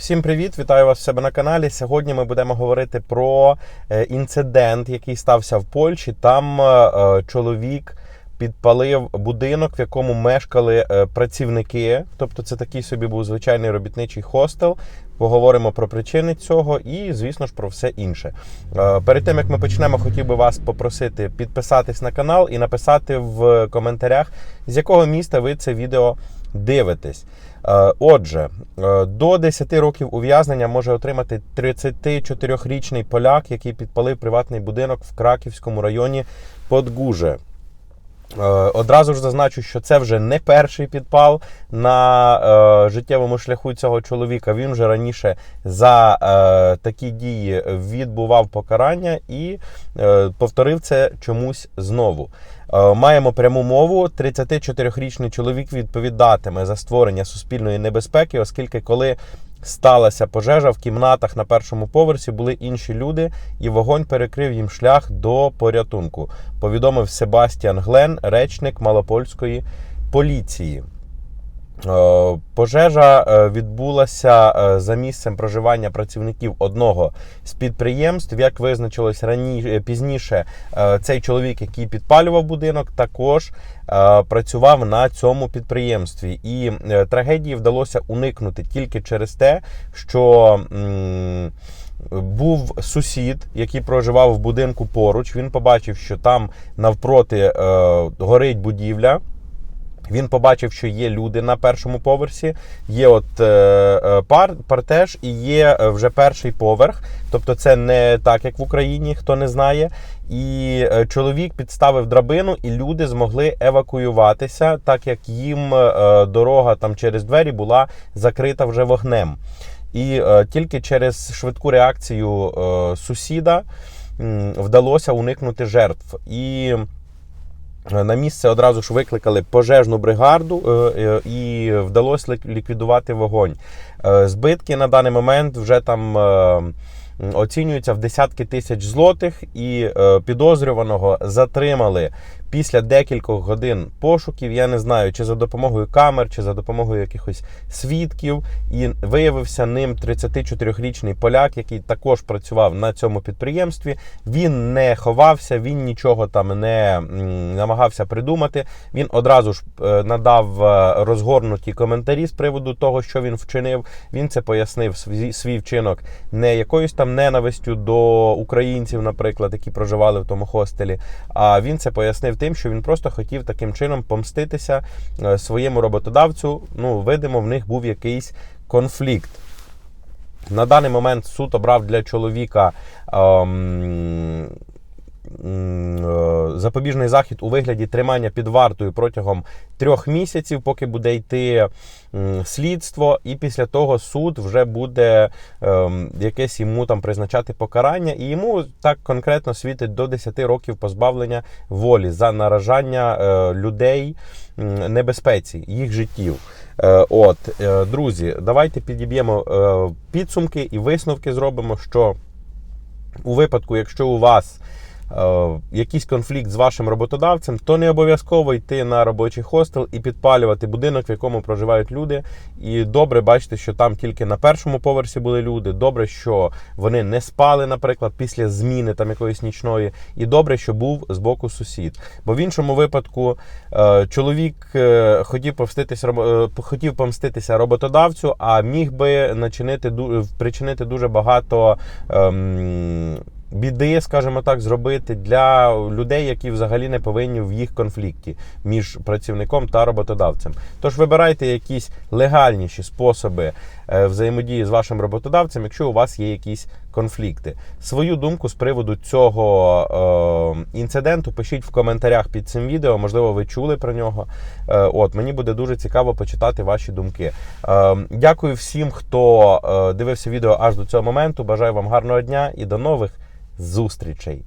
Всім привіт! Вітаю вас в себе на каналі. Сьогодні ми будемо говорити про е, інцидент, який стався в Польщі. Там е, е, чоловік підпалив будинок, в якому мешкали е, працівники. Тобто, це такий собі був звичайний робітничий хостел. Поговоримо про причини цього і, звісно ж, про все інше. Е, Перед тим як ми почнемо, хотів би вас попросити підписатись на канал і написати в коментарях, з якого міста ви це відео дивитесь. Е, Отже, до 10 років ув'язнення може отримати 34-річний поляк, який підпалив приватний будинок в Краківському районі Подгуже. Е, Одразу ж зазначу, що це вже не перший підпал на е, життєвому шляху цього чоловіка. Він вже раніше за е, такі дії відбував покарання і е, повторив це чомусь знову. Е, Маємо пряму мову. 34-річний чоловік відповідатиме за створення суспільної небезпеки, оскільки коли сталася пожежа в кімнатах на першому поверсі були інші люди, і вогонь перекрив їм шлях до порятунку. Повідомив Себастьян Глен, речник малопольської поліції. Е, Пожежа е, відбулася е, за місцем проживання працівників одного з підприємств. Як визначилось раніше пізніше, цей чоловік, який підпалював будинок, також працював на цьому підприємстві. І трагедії вдалося уникнути тільки через те, що. був сусід, який проживав в будинку поруч. Він побачив, що там навпроти горить будівля. Він побачив, що є люди на першому поверсі, є от е, е, пар, партеж і є е, вже перший поверх. Тобто це не так, як в Україні, хто не знає. І чоловік підставив драбину, і люди змогли евакуюватися, так як їм дорога там через двері була закрита вже вогнем. І тільки через швидку реакцію сусіда вдалося уникнути жертв. І на місце одразу ж викликали пожежну бригаду е, е, і вдалося ліквідувати вогонь. Е, Збитки на даний момент вже там е, оцінюються в десятки тисяч злотих, і е, підозрюваного затримали після декількох годин пошуків. Я не знаю, чи за допомогою камер, чи за допомогою якихось свідків. І виявився ним 34-річний поляк, який також працював на цьому підприємстві. Він не ховався, він нічого там не намагався придумати. Він одразу ж е, надав е, розгорнуті коментарі з приводу того, що він вчинив. Він це пояснив свій, свій вчинок не якоюсь там ненавистю до українців, наприклад, які проживали в тому хостелі. А він це пояснив тим, що він просто хотів таким чином помститися е, своєму роботодавцю. Ну, видимо, в них був якийсь конфлікт. На даний момент суд обрав для чоловіка ем, запобіжний захід у вигляді тримання під вартою протягом трьох місяців, поки буде йти слідство, і після того суд вже буде ем, якесь йому там призначати покарання, і йому так конкретно світить до 10 років позбавлення волі за наражання е, людей небезпеці, їх життів. Е, От, е, друзі, давайте підіб'ємо е, підсумки і висновки зробимо, що у випадку, якщо у вас е, якийсь конфлікт з вашим роботодавцем, то не обов'язково йти на робочий хостел і підпалювати будинок, в якому проживають люди. І добре бачити, що там тільки на першому поверсі були люди. Добре, що вони не спали, наприклад, після зміни там якоїсь нічної. І добре, що був з боку сусід. Бо в іншому випадку е, чоловік е, хотів помститися, е, хотів помститися роботодавцю, а міг би начинити причинити дуже багато. Біди, скажімо так, зробити для людей, які взагалі не повинні в їх конфлікті між працівником та роботодавцем. Тож вибирайте якісь легальніші способи е, взаємодії з вашим роботодавцем, якщо у вас є якісь конфлікти. Свою думку з приводу цього е, інциденту пишіть в коментарях під цим відео. Можливо, ви чули про нього. Е, от мені буде дуже цікаво почитати ваші думки. Е, дякую всім, хто е, дивився відео аж до цього моменту. Бажаю вам гарного дня і до нових зустрічей.